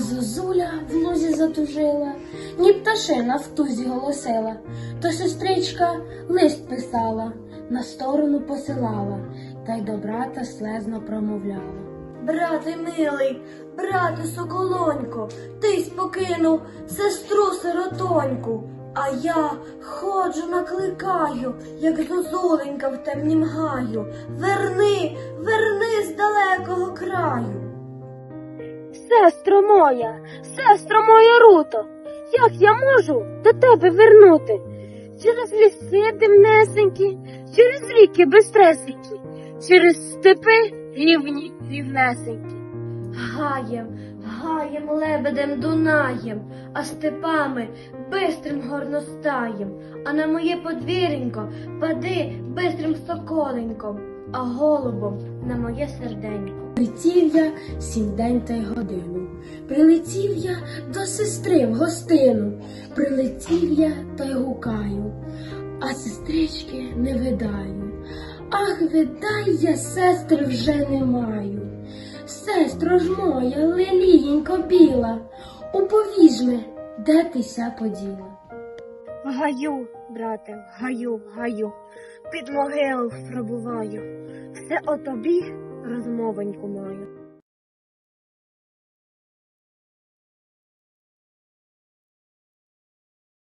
зозуля в лузі затужила, ні пташина в тузі голосила, то сестричка лист писала, на сторону посилала, та й до брата слезно промовляла. Брате милий, брате соколонько, ти спокинув сестру сиротоньку, а я ходжу, накликаю, як зозуленька в темнім гаю. Верни, верни з далекого краю. Сестро моя, сестро моя Руто, як я можу до тебе вернути? Через ліси дивнесенькі, через ріки безтресенькі, через степи рівні рівнесенькі. Гаєм, гаєм, лебедем Дунаєм, а степами бистрим горностаєм, а на моє подвір'їнько пади бистрим соколеньком, а голубом на моє серденько. Прилетів я сім день та й годину. Прилетів я до сестри в гостину. Прилетів я та й гукаю, а сестрички не видаю. Ах, видай я сестри вже не маю. Сестро ж моя, лелієнько біла, уповіж ми, де ти ся поділа. Гаю, брате, гаю, гаю, під могилу пробуваю. Все о тобі розмовеньку маю.